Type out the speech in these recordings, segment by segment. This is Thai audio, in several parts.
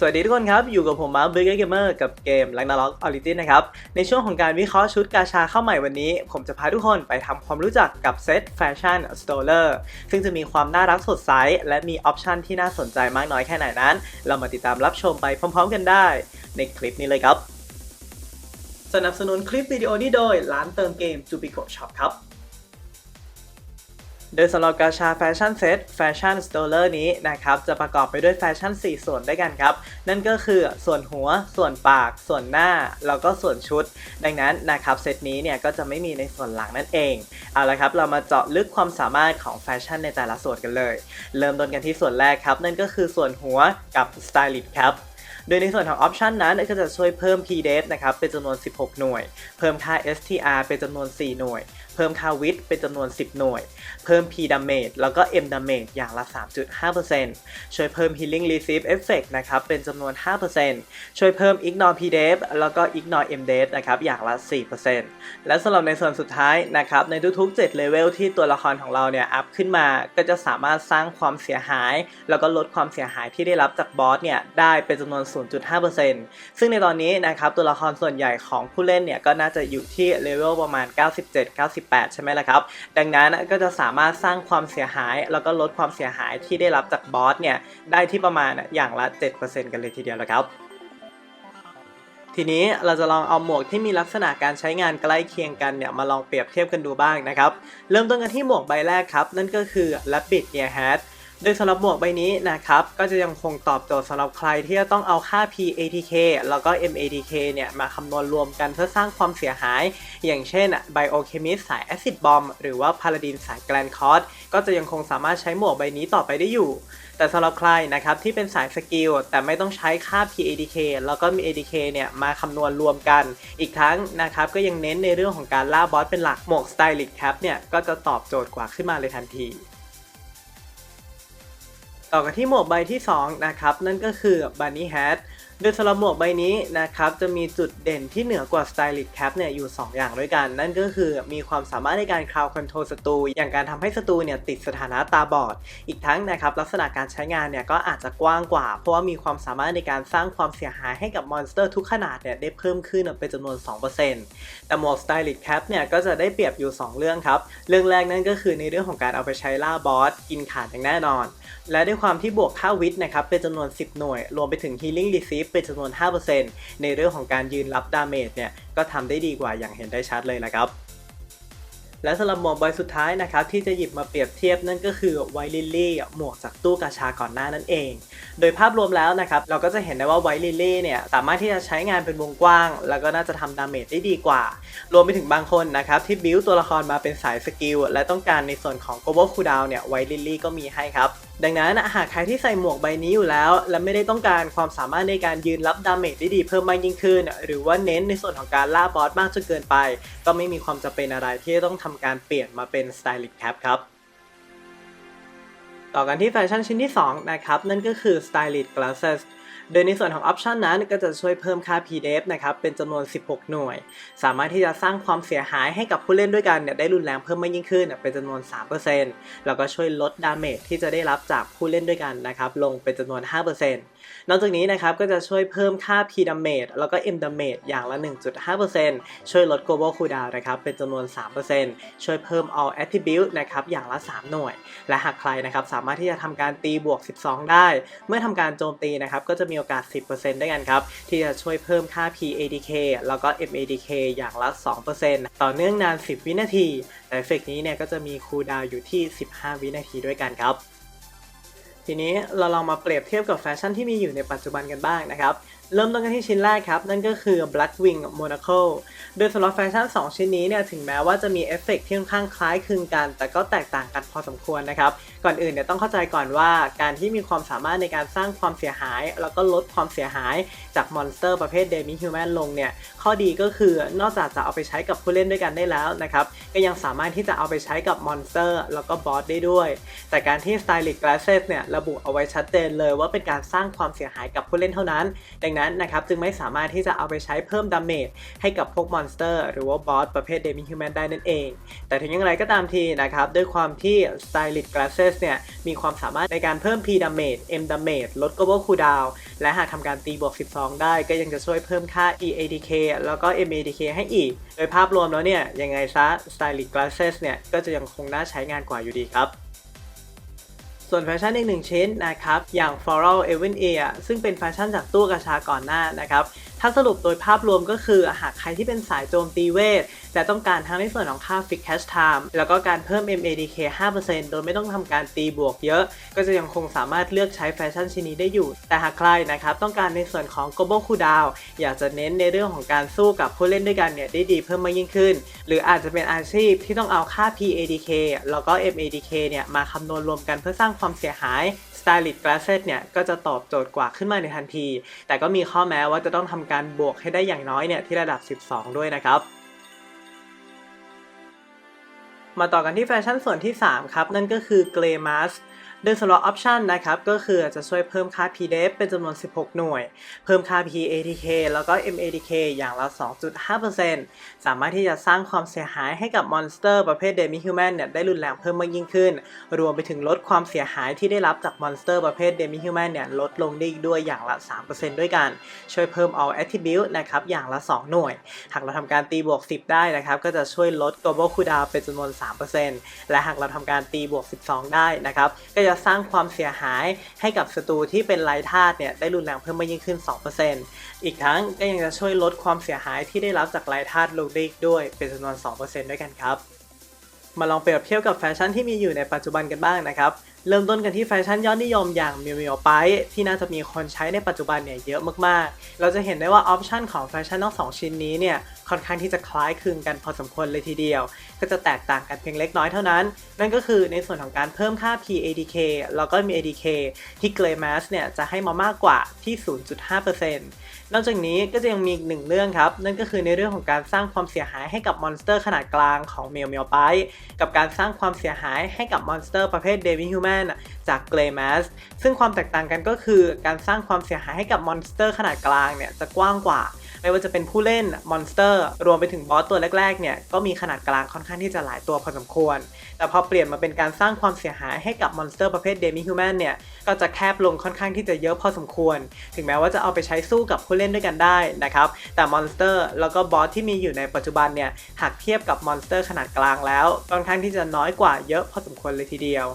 สวัสดีทุกคนครับ อยู่กับผมมาร์คเบเกอร์เกมเมอร์กับเกม l a g n a r o k Origin นะครับ ในช่วงของการวิเคราะห์ชุดกาชาเข้าใหม่วันนี้ ผมจะพาทุกคนไปทำความรู้จักกับเซตแฟชั่นสโตเลอร์ซึ่งจะมีความน่ารักสดใส และมีออปชันที่น่าสนใจมากน้อยแค่ไหนนั้น เรามาติดตามรับชมไปพร้อมๆกันได้ ในคลิปนี้เลยครับ สนับสนุนคลิปวิดีโอนี้โดยร้านเติมเกม j u b i c o Shop ครับ โดยสำหรับกาชาแฟชั่นเซตแฟชั่นสโตเลอร์นี้นะครับจะประกอบไปด้วยแฟชั่น 4 ส่วนด้วยกันครับ นั่นก็คือส่วนหัว ส่วนปาก ส่วนหน้า แล้วก็ส่วนชุด ดังนั้นนะครับเซตนี้เนี่ยก็จะไม่มีในส่วนหลังนั่นเอง เอาละครับ เรามาเจาะลึกความสามารถของแฟชั่นในแต่ละส่วนกันเลย เริ่มต้นกันที่ส่วนแรกครับ นั่นก็คือส่วนหัวกับสไตลิสต์ครับโดยในส่วนของออปชันนั้นก็จะช่วยเพิ่ม PDEF นะครับเป็นจำนวน 16 หน่วย เพิ่มค่า STR เป็นจำนวน 4 หน่วย เพิ่มคาวิดเป็นจำนวน 10 หน่วย เพิ่ม P damage แล้วก็ M damage อย่างละ 3.5%ช่วยเพิ่ม healing receive effect นะครับเป็นจำนวน 5%ช่วยเพิ่ม ignore PDEF แล้วก็ ignore MDEF นะครับอย่างละ 4%และสำหรับในส่วนสุดท้ายนะครับในทุกๆ 7 เลเวลที่ตัวละครของเราเนี่ยอัพขึ้นมาก็จะสามารถสร้างความเสียหาย แล้วก็ลดความเสียหายที่ได้รับจากบอสเนี่ยได้เป็นจำนวน 0.5%ซึ่งในตอนนี้นะครับตัวละครส่วนใหญ่ของผู้เล่นเนี่ยก็น่าจะอยู่ที่เลเวลประมาณ18 ใช่ไหมล่ะครับ ดังนั้นก็จะสามารถสร้างความเสียหาย แล้วก็ลดความเสียหายที่ได้รับจากบอสเนี่ยได้ที่ประมาณอย่างละ 7%กันเลยทีเดียวแล้วครับทีนี้เราจะลองเอาหมวกที่มีลักษณะการใช้งานใกล้เคียงกันเนี่ยมาลองเปรียบเทียบกันดูบ้างนะครับ เริ่มต้นกันที่หมวกใบแรกครับ นั่นก็คือ Rabbit Ear Hat โดยสำหรับหมวกใบนี้นะครับ ก็จะยังคงตอบโจทย์สำหรับใครที่จะต้องเอาค่า PATK แล้วก็ MATK เนี่ยมาคำนวณรวมกันเพื่อสร้างความเสียหาย อย่างเช่น Biochemist สาย Acid Bomb หรือว่า Paladin สาย Grand Cross ก็จะยังคงสามารถใช้หมวกใบนี้ต่อไปได้อยู่ แต่สำหรับใครนะครับที่เป็นสายสกิลแต่ไม่ต้องใช้ค่า PADK แล้วก็มี ADK เนี่ยมาคำนวณรวมกัน อีกทั้งนะครับก็ยังเน้นในเรื่องของการล่าบอสเป็นหลักหมวก Stylish Cap เนี่ยก็จะตอบโจทย์กว่าขึ้นมาเลยทันที ต่อกันที่หมวกใบที่ 2 นะครับ นั่นก็คือ Bunny Hat โดยสำหรับหมวกใบนี้นะครับจะมีจุดเด่นที่เหนือกว่า Stylish Cap เนี่ยอยู่ 2 อย่างด้วยกัน นั่นก็คือมีความสามารถในการ Crowd Control ศัตรูอย่างการทำให้ศัตรูเนี่ยติดสถานะตาบอด อีกทั้งนะครับลักษณะการใช้งานเนี่ยก็อาจจะกว้างกว่า เพราะว่ามีความสามารถในการสร้างความเสียหายให้กับมอนสเตอร์ทุกขนาดเนี่ยได้เพิ่มขึ้นเป็นจำนวน 2%แต่หมวก Stylish Cap เนี่ยก็จะได้เปรียบอยู่ 2 เรื่องครับ เรื่องแรกนั่นก็คือในเรื่องของการเอาไปใช้ล่าบอสกินขาดอย่างแน่นอน และด้วยความที่บวกค่าวิทย์นะครับเป็นจำนวน 10 หน่วย รวมไปถึง healing receive เป็นจำนวน 5%ในเรื่องของการยืนรับดาเมจเนี่ยก็ทำได้ดีกว่าอย่างเห็นได้ชัดเลยนะครับและสำหรับหมวกใบสุดท้ายนะครับที่จะหยิบมาเปรียบเทียบนั่นก็คือไวลิลลี่หมวกจากตู้กาชาก่อนหน้านั่นเอง โดยภาพรวมแล้วนะครับเราก็จะเห็นได้ว่าไวลิลลี่เนี่ยสามารถที่จะใช้งานเป็นวงกว้าง แล้วก็น่าจะทำดาเมจได้ดีกว่า รวมไปถึงบางคนนะครับที่บิวตัวละครมาเป็นสายสกิลและต้องการในส่วนของ global cooldown เนี่ยไวลิลลี่ก็มีให้ครับ ดังนั้นหากใครที่ใส่หมวกใบนี้อยู่แล้ว และไม่ได้ต้องการความสามารถในการยืนรับดาเมจได้ดีเพิ่มมากยิ่งขึ้น หรือว่าเน้นในส่วนของการล่าบอสมากจนเกินไป ก็ไม่มีความจำเป็นอะไรที่จะต้องทำการเปลี่ยนมาเป็น Stylish Cap ครับต่อกันที่แฟชั่นชิ้นที่ 2 นะครับ นั่นก็คือ Stylist Glasses โดยในส่วนของออปชันนั้นก็จะช่วยเพิ่มค่า PDF นะครับเป็นจำนวน 16 หน่วย สามารถที่จะสร้างความเสียหายให้กับผู้เล่นด้วยกันเนี่ยได้รุนแรงเพิ่มมากยิ่งขึ้นเป็นจำนวน 3%แล้วก็ช่วยลดดาเมจที่จะได้รับจากผู้เล่นด้วยกันนะครับลงเป็นจำนวน 5% นอกจากนี้นะครับก็จะช่วยเพิ่มค่า P damage แล้วก็ M damage อย่างละ 1.5%ช่วยลด global cooldown นะครับเป็นจำนวน 3%ช่วยเพิ่ม all attribute นะครับอย่างละ 3 หน่วย และหากใครนะครับสามารถที่จะทำการตีบวก 12 ได้ เมื่อทำการโจมตีนะครับก็จะมีโอกาส 10%ด้วยกันครับที่จะช่วยเพิ่มค่า PADK แล้วก็ MADK อย่างละ 2%ต่อเนื่องนาน 10 วินาที แต่เอฟเฟกนี้เนี่ยก็จะมีคูลดาวอยู่ที่ 15 วินาทีด้วยกันครับ ทีนี้เราลองมาเปรียบเทียบกับแฟชั่นที่มีอยู่ในปัจจุบันกันบ้างนะครับ เริ่มต้นกันที่ชิ้นแรกครับ นั่นก็คือ Black Wing Monaco โดยสำหรับแฟชั่น 2 ชิ้นนี้เนี่ยถึงแม้ว่าจะมีเอฟเฟกต์ที่ค่อนข้างคล้ายคลึงกัน แต่ก็แตกต่างกันพอสมควรนะครับ ก่อนอื่นเนี่ยต้องเข้าใจก่อนว่าการที่มีความสามารถในการสร้างความเสียหาย แล้วก็ลดความเสียหายจากมอนสเตอร์ประเภทเดมิฮิวแมนลงเนี่ยข้อดีก็คือนอกจากจะเอาไปใช้กับผู้เล่นด้วยกันได้แล้วนะครับก็ยังสามารถที่จะเอาไปใช้กับมอนสเตอร์แล้วก็บอสได้ด้วย แต่การที่ Stylish Glasses เนี่ยระบุเอาไว้ชัดเจนเลยว่าเป็นการสร้างความเสียหายกับผู้เล่นเท่านั้นดังนั้นนะครับจึงไม่สามารถที่จะเอาไปใช้เพิ่มดาเมจให้กับพวกมอนสเตอร์หรือว่าบอสประเภทเดมิฮิวแมนได้นั่นเอง แต่ถึงอย่างไรก็ตามทีนะครับด้วยความที่ Stylist Glasses เนี่ยมีความสามารถในการเพิ่ม P damage M damage ลด global cooldown และหากทำการตีบวก 12 ได้ก็ยังจะช่วยเพิ่มค่า EADK แล้วก็ MADK ให้อีก โดยภาพรวมแล้วเนี่ยยังไงซะ Stylist Glasses เนี่ยก็จะยังคงน่าใช้งานกว่าอยู่ดีครับ ส่วนแฟชั่นอีกหนึ่งชิ้นนะครับ อย่าง Floral e v e n Ear ซึ่งเป็นแฟชั่นจากตู้กระชาก่อนหน้านะครับ ถ้าสรุปโดยภาพรวมก็คือหากใครที่เป็นสายโจมตีเวท แต่ต้องการทั้งในส่วนของค่า Fix Cash Time แล้วก็การเพิ่ม MADK 5%โดยไม่ต้องทำการตีบวกเยอะ ก็จะยังคงสามารถเลือกใช้แฟชั่นชิ้นนี้ได้อยู่ แต่หากใครนะครับต้องการในส่วนของ Global Cooldown อยากจะเน้นในเรื่องของการสู้กับผู้เล่นด้วยกันเนี่ยได้ดีเพิ่มมากยิ่งขึ้น หรืออาจจะเป็นอาชีพที่ต้องเอาค่า PADK แล้วก็ MADK เนี่ยมาคำนวณรวมกันเพื่อสร้างความเสียหาย Stylist Glasses เนี่ยก็จะตอบโจทย์กว่าขึ้นมาในทันที แต่ก็มีข้อแม้ว่าจะต้องทำการบวกให้ได้อย่างน้อยเนี่ยที่ระดับ 12 ด้วยนะครับ มาต่อกันที่แฟชั่นส่วนที่ 3 ครับ นั่นก็คือ Grey Mask โดยสำหรับออปชันนะครับ ก็คือจะช่วยเพิ่มค่า PDEF เป็นจำนวน 16 หน่วย เพิ่มค่า PATK แล้วก็ MATK อย่างละ 2.5%สามารถที่จะสร้างความเสียหายให้กับมอนสเตอร์ประเภท Demi Human เนี่ยได้รุนแรงเพิ่มมากยิ่งขึ้น รวมไปถึงลดความเสียหายที่ได้รับจากมอนสเตอร์ประเภท Demi Human เนี่ยลดลงได้ด้วยอย่างละ 3%ด้วยกัน ช่วยเพิ่ม All Attribute นะครับอย่างละ 2 หน่วย หากเราทำการตีบวก 10 ได้นะครับ ก็จะช่วยลด Global Cooldown เป็นจำนวน 3%และหากเราทำการตีบวก 12 ได้นะครับก็จะจะสร้างความเสียหายให้กับศัตรูที่เป็นไร้ธาตุเนี่ยได้รุนแรงเพิ่มมากยิ่งขึ้น 2%อีกทั้งก็ยังจะช่วยลดความเสียหายที่ได้รับจากไร้ธาตุลงได้อีกด้วยเป็นจำนวน 2%ด้วยกันครับ มาลองเปรียบเทียบกับแฟชั่นที่มีอยู่ในปัจจุบันกันบ้างนะครับเริ่มต้นกันที่แฟชั่นยอดนิยมอย่างมิวมิวไปที่น่าจะมีคนใช้ในปัจจุบันเนี่ยเยอะมากๆ เราจะเห็นได้ว่าออปชันของแฟชั่นทั้งสองชิ้นนี้เนี่ยค่อนข้างที่จะคล้ายคลึงกันพอสมควรเลยทีเดียว ก็จะแตกต่างกันเพียงเล็กน้อยเท่านั้น นั่นก็คือในส่วนของการเพิ่มค่า PADK แล้วก็ MADK ที่ Grey Mask เนี่ยจะให้มามากกว่าที่ 0.5%นอกจากนี้ก็จะยังมีอีกหนึ่งเรื่องครับ นั่นก็คือในเรื่องของการสร้างความเสียหายให้กับมอนสเตอร์ขนาดกลางของเมลเมลไปกับการสร้างความเสียหายให้กับมอนสเตอร์ประเภทเดวิฮิวแมนจาก Grey Mask ซึ่งความแตกต่างกันก็คือการสร้างความเสียหายให้กับมอนสเตอร์ขนาดกลางเนี่ยจะกว้างกว่า ไม่ว่าจะเป็นผู้เล่นมอนสเตอร์ รวมไปถึงบอสตัวแรกๆเนี่ยก็มีขนาดกลางค่อนข้างที่จะหลายตัวพอสมควร แต่พอเปลี่ยนมาเป็นการสร้างความเสียหายให้กับมอนสเตอร์ประเภทเดมิฮิวแมนเนี่ยก็จะแคบลงค่อนข้างที่จะเยอะพอสมควร ถึงแม้ว่าจะเอาไปใช้สู้กับผู้เล่นด้วยกันได้นะครับแต่มอนสเตอร์แล้วก็บอสที่มีอยู่ในปัจจุบันเนี่ยหากเทียบกับมอนสเตอร์ขนาดกลางแล้วค่อนข้างที่จะน้อยกว่าเยอะพอสมควรเลยทีเดียว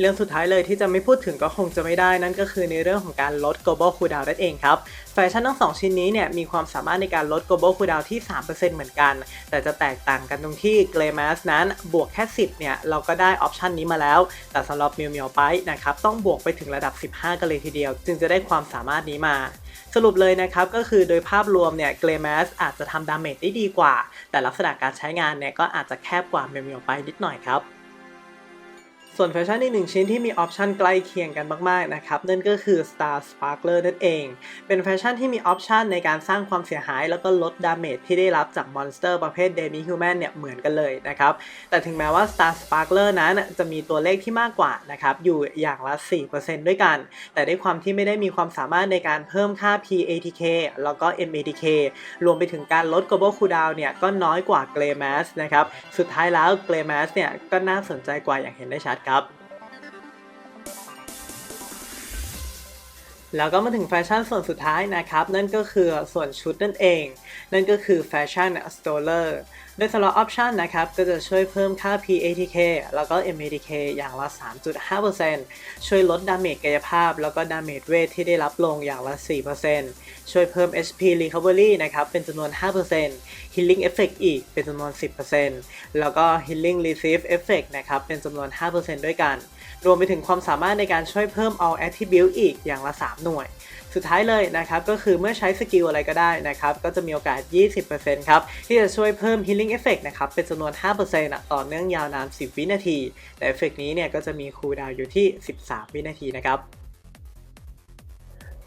เรื่องสุดท้ายเลยที่จะไม่พูดถึงก็คงจะไม่ได้นั่นก็คือในเรื่องของการลด global cooldown นั่นเองครับ แฟชั่นทั้ง 2 ชิ้นนี้เนี่ยมีความสามารถในการลด global cooldown ที่ 3%เหมือนกัน แต่จะแตกต่างกันตรงที่ Grey Mask นั้นบวกแค่ 10 เนี่ย เราก็ได้ออปชันนี้มาแล้ว แต่สำหรับ m i u m i u ไปนะครับต้องบวกไปถึงระดับ 15 กันเลยทีเดียว จึงจะได้ความสามารถนี้มา สรุปเลยนะครับก็คือโดยภาพรวมเนี่ย Grey Mask อาจจะทำดาเมจได้ดีกว่า แต่ลักษณะการใช้งานเนี่ยก็อาจจะแคบกว่า m i u m i u ไปนิดหน่อยครับ ส่วนแฟชั่นอีกหนึ่งชิ้นที่มีออปชันใกล้เคียงกันมากๆนะครับนั่นก็คือ Star Sparkler นั่นเอง เป็นแฟชั่นที่มีออปชันในการสร้างความเสียหาย แล้วก็ลดดาเมจที่ได้รับจากมอนสเตอร์ประเภท Demi Human เนี่ยเหมือนกันเลยนะครับแต่ถึงแม้ว่า Star Sparkler นั้นจะมีตัวเลขที่มากกว่านะครับอยู่อย่างละ 4%ด้วยกัน แต่ด้วยความที่ไม่ได้มีความสามารถในการเพิ่มค่า PATK แล้วก็ MATK รวมไปถึงการลด Global Cooldown เนี่ยก็น้อยกว่า Grey Mask นะครับสุดท้ายแล้ว Grey Mask เนี่ยก็น่าสนใจกว่าอย่างเห็นได้ชัดครับ แล้วก็มาถึงแฟชั่นส่วนสุดท้ายนะครับ นั่นก็คือส่วนชุดนั่นเอง นั่นก็คือแฟชั่น Stoller โดยสำหรับออปชันนะครับ ก็จะช่วยเพิ่มค่า PATK แล้วก็ MATK อย่างละ 3.5%ช่วยลดดาเมจกายภาพ แล้วก็ดาเมจเวทที่ได้รับลงอย่างละ 4%ช่วยเพิ่ม HP Recovery นะครับ เป็นจำนวน 5% Healing Effect อีกเป็นจำนวน 10%แล้วก็ Healing Receive Effect นะครับ เป็นจำนวน 5%ด้วยกัน รวมไปถึงความสามารถในการช่วยเพิ่ม All Attribute อีกอย่างละ 3 หน่วย สุดท้ายเลยนะครับก็คือเมื่อใช้สกิลอะไรก็ได้นะครับก็จะมีโอกาส 20%ครับที่จะช่วยเพิ่ม Healing Effect นะครับเป็นจำนวน 5%นะต่อเนื่องยาวนาน 10 วินาที แต่เอฟเฟกนี้เนี่ยก็จะมีคูลดาวอยู่ที่ 13 วินาทีนะครับ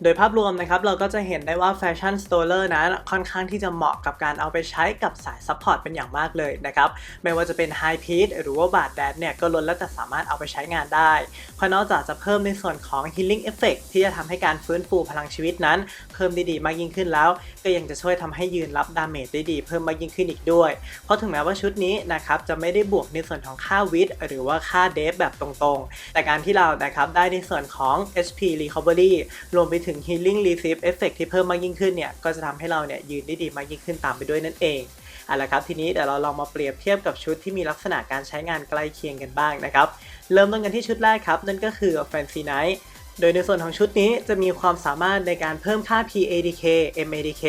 โดยภาพรวมนะครับเราก็จะเห็นได้ว่าแฟชั่นสโตเลอร์นั้นค่อนข้างที่จะเหมาะกับการเอาไปใช้กับสายซัพพอร์ตเป็นอย่างมากเลยนะครับ ไม่ว่าจะเป็นไฮพีทหรือว่าบาดแดดเนี่ยก็ล้วนแล้วแต่สามารถเอาไปใช้งานได้ เพราะนอกจากจะเพิ่มในส่วนของ healing effect ที่จะทำให้การฟื้นฟูพลังชีวิตนั้น เพิ่มได้ดีมากยิ่งขึ้นแล้ว ก็ยังจะช่วยทำให้ยืนรับดาเมจได้ดีเพิ่มมากยิ่งขึ้นอีกด้วย เพราะถึงแม้ว่าชุดนี้นะครับจะไม่ได้บวกในส่วนของค่าวิทหรือว่าค่าเดฟแบบตรงๆ แต่การที่เรานะครับได้ในส่วนของ HP recovery รวมไปถึง healing receive effect ที่เพิ่มมากยิ่งขึ้นเนี่ย ก็จะทำให้เราเนี่ยยืนได้ดีมากยิ่งขึ้นตามไปด้วยนั่นเองเอาละครับทีนี้เดี๋ยวเราลองมาเปรียบเทียบกับชุดที่มีลักษณะการใช้งานใกล้เคียงกันบ้างนะครับ เริ่มต้นกันที่ชุดแรกครับ นั่นก็คือ Fancy Night โดยในส่วนของชุดนี้จะมีความสามารถในการเพิ่มค่า PADK MADK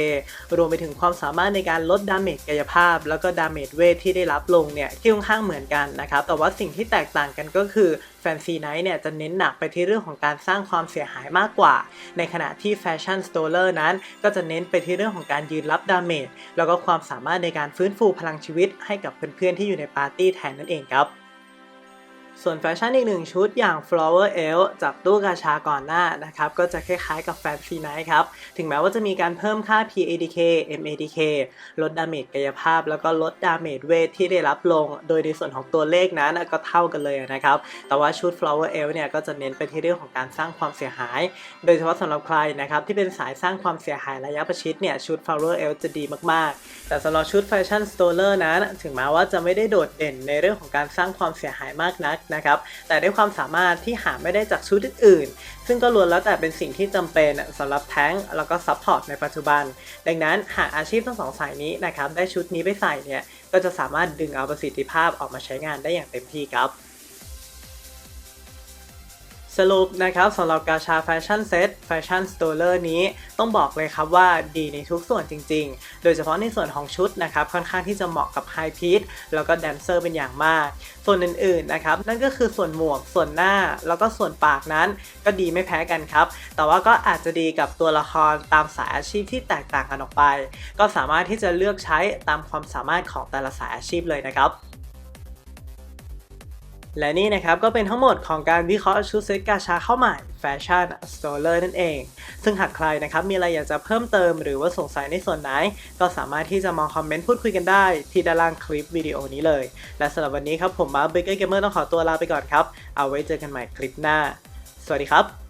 รวมไปถึงความสามารถในการลดดาเมจกายภาพ แล้วก็ดาเมจเวทที่ได้รับลงเนี่ยที่ค่อนข้างเหมือนกันนะครับ แต่ว่าสิ่งที่แตกต่างกันก็คือ Fancy Night เนี่ยจะเน้นหนักไปที่เรื่องของการสร้างความเสียหายมากกว่า ในขณะที่ Fashion Stoler นั้น ก็จะเน้นไปที่เรื่องของการยืนรับดาเมจแล้วก็ความสามารถในการฟื้นฟูพลังชีวิตให้กับเพื่อนๆที่อยู่ในปาร์ตี้แทนนั่นเองครับ ส่วนแฟชั่นอีกหนึ่งชุดอย่าง Flower e l จากตู้กาชาก่อนหน้านะครับ ก็จะคล้ายๆกับ Fancy Night ครับ ถึงแม้ว่าจะมีการเพิ่มค่า PADK MADK ลดดาเมจกายภาพ แล้วก็ลดดาเมจเวทที่ได้รับลง โดยในส่วนของตัวเลขนั้นก็เท่ากันเลยนะครับ แต่ว่าชุด Flower e l เนี่ยก็จะเน้นไปที่เรื่องของการสร้างความเสียหาย โดยเฉพาะสำหรับใครนะครับที่เป็นสายสร้างความเสียหายระยะประชิดเนี่ยชุด Flower e l จะดีมากๆ แต่สำหรับชุด Fashion Stoler นั้น ถึงแม้ว่าจะไม่ได้โดดเด่นในเรื่องของการสร้างความเสียหายมากนักนะครับ แต่ด้วยความสามารถที่หาไม่ได้จากชุดอื่นๆ ซึ่งก็ล้วนแล้วแต่เป็นสิ่งที่จำเป็นสำหรับแท้งแล้วก็ซัพพอร์ตในปัจจุบัน ดังนั้นหากอาชีพทั้งสองสายนี้นะครับได้ชุดนี้ไปใส่เนี่ยก็จะสามารถดึงเอาประสิทธิภาพออกมาใช้งานได้อย่างเต็มที่ครับ สรุปนะครับสำหรับกาชาแฟชั่นเซ็ตแฟชั่นสโตเลอร์นี้ต้องบอกเลยครับว่าดีในทุกส่วนจริงๆ โดยเฉพาะในส่วนของชุดนะครับค่อนข้างที่จะเหมาะกับไฮพีทแล้วก็แดนเซอร์เป็นอย่างมาก ส่วนอื่นๆนะครับนั่นก็คือส่วนหมวกส่วนหน้าแล้วก็ส่วนปากนั้นก็ดีไม่แพ้กันครับ แต่ว่าก็อาจจะดีกับตัวละครตามสายอาชีพที่แตกต่างกันออกไป ก็สามารถที่จะเลือกใช้ตามความสามารถของแต่ละสายอาชีพเลยนะครับ และนี่นะครับก็เป็นทั้งหมดของการวิเคราะห์ชุดเซ็ตกาชาเข้าใหม่แฟชั่นสโตเลอร์นั่นเอง ซึ่งหากใครนะครับมีอะไรอยากจะเพิ่มเติมหรือว่าสงสัยในส่วนไหน ก็สามารถที่จะมองคอมเมนต์พูดคุยกันได้ที่ด้านล่างคลิปวิดีโอนี้เลย และสำหรับวันนี้ครับผมมาร์คเบเกอร์เกมเมอร์ต้องขอตัวลาไปก่อนครับ เอาไว้เจอกันใหม่คลิปหน้า สวัสดีครับ